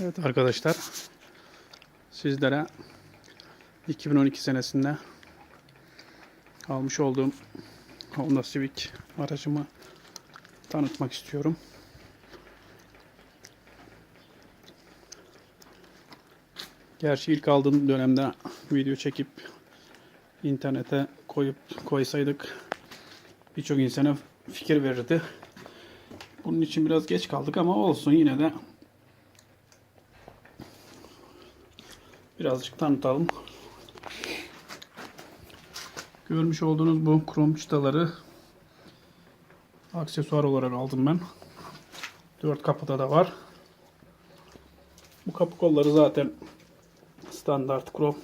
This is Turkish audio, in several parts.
Evet arkadaşlar sizlere 2012 senesinde almış olduğum Honda Civic aracımı tanıtmak istiyorum. Gerçi ilk aldığım dönemde video çekip internete koyup koysaydık birçok insana fikir verirdi. Bunun için biraz geç kaldık ama olsun yine de birazcık tanıtalım. Görmüş olduğunuz bu krom çıtaları aksesuar olarak aldım ben. Dört kapıda da var. Bu kapı kolları zaten standart krom.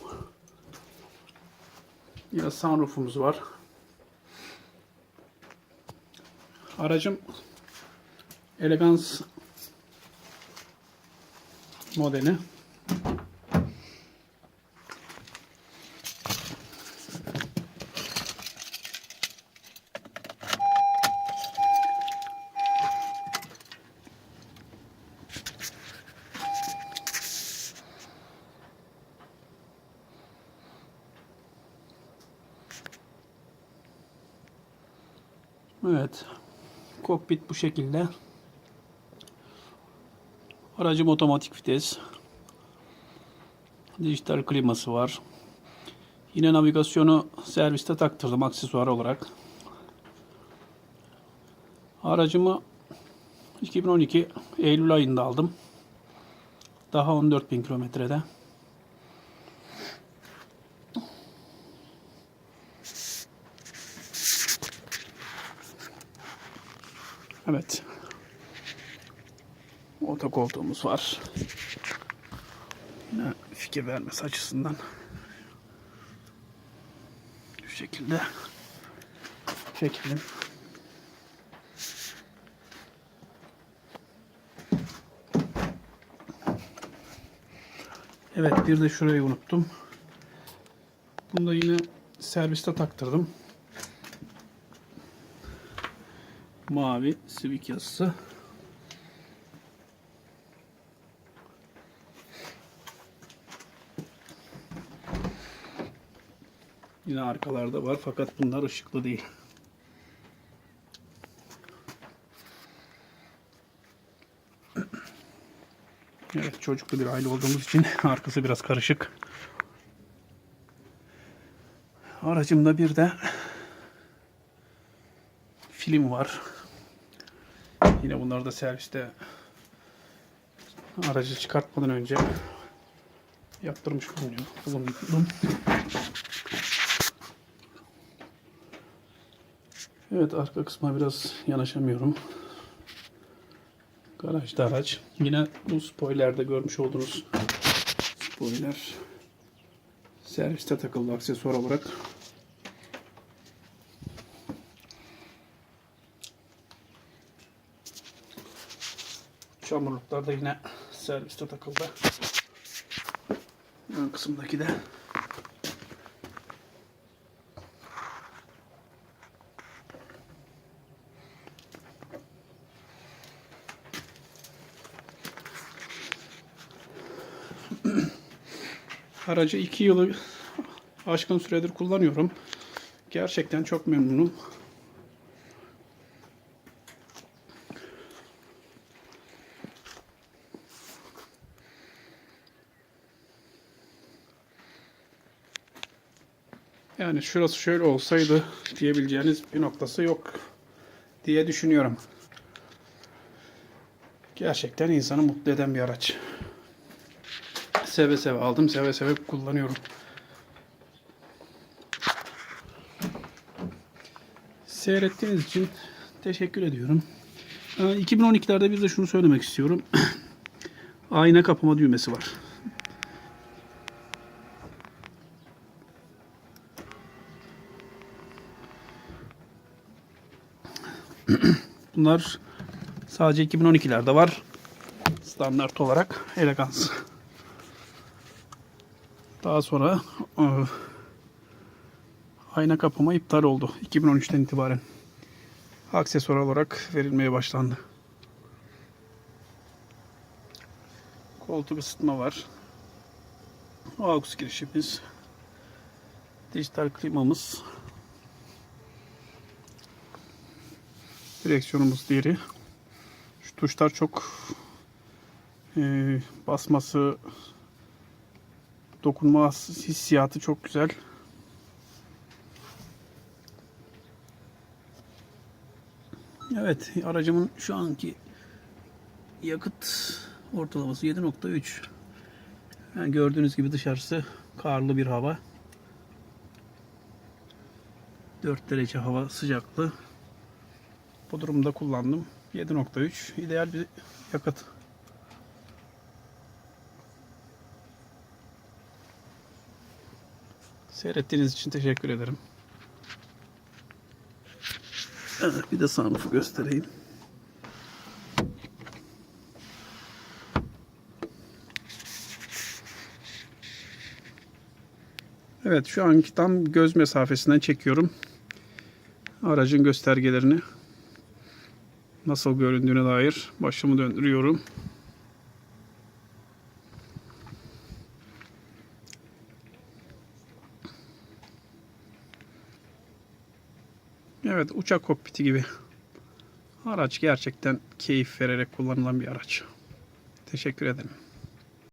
Yine sunroofumuz var. Aracım Elegance modeli. Evet. Kokpit bu şekilde. Aracım otomatik vites. Dijital kliması var. Yine navigasyonu serviste taktırdım aksesuar olarak. Aracımı 2012 Eylül ayında aldım. Daha 14.000 kilometrede. Evet. Oto koltuğumuz var. Yine fikir vermesi açısından şu şekilde çekelim. Evet bir de şurayı unuttum. Bunu da yine serviste taktırdım. Mavi Civic yazısı. Yine arkalarda var fakat bunlar ışıklı değil. Evet çocuklu bir aile olduğumuz için arkası biraz karışık. Aracımda bir de film var. Yine bunları da serviste aracı çıkartmadan önce yaptırmış bulunuyor. bulundum. Evet arka kısma biraz yanaşamıyorum. Garajda araç. Yine bu spoilerde görmüş olduğunuz spoiler serviste takıldı aksesuar olarak. Çamurluklar da yine serviste takıldı. Ön kısımdaki de Aracı 2 yılı aşkın süredir kullanıyorum. Gerçekten çok memnunum. Yani şurası şöyle olsaydı diyebileceğiniz bir noktası yok diye düşünüyorum. Gerçekten insanı mutlu eden bir araç. Seve seve aldım, seve seve kullanıyorum. Seyrettiğiniz için teşekkür ediyorum. Ee, 2012'lerde bir de şunu söylemek istiyorum. Ayna kapama düğmesi var. Bunlar sadece 2012'lerde var. Standart olarak elegans. Daha sonra e, ayna kapama iptal oldu. 2013'ten itibaren aksesuar olarak verilmeye başlandı. Koltuk ısıtma var. AUX girişimiz. Dijital klimamız. Direksiyonumuz diğeri. Şu tuşlar çok e, basması dokunma hissiyatı çok güzel. Evet, aracımın şu anki yakıt ortalaması 7.3. Yani gördüğünüz gibi dışarısı karlı bir hava. 4 derece hava sıcaklığı. Bu durumda kullandım. 7.3 ideal bir yakıt. Seyrettiğiniz için teşekkür ederim. Bir de sunroof'u göstereyim. Evet şu anki tam göz mesafesinden çekiyorum. Aracın göstergelerini nasıl göründüğüne dair başımı döndürüyorum. Evet uçak kokpiti gibi. Araç gerçekten keyif vererek kullanılan bir araç. Teşekkür ederim.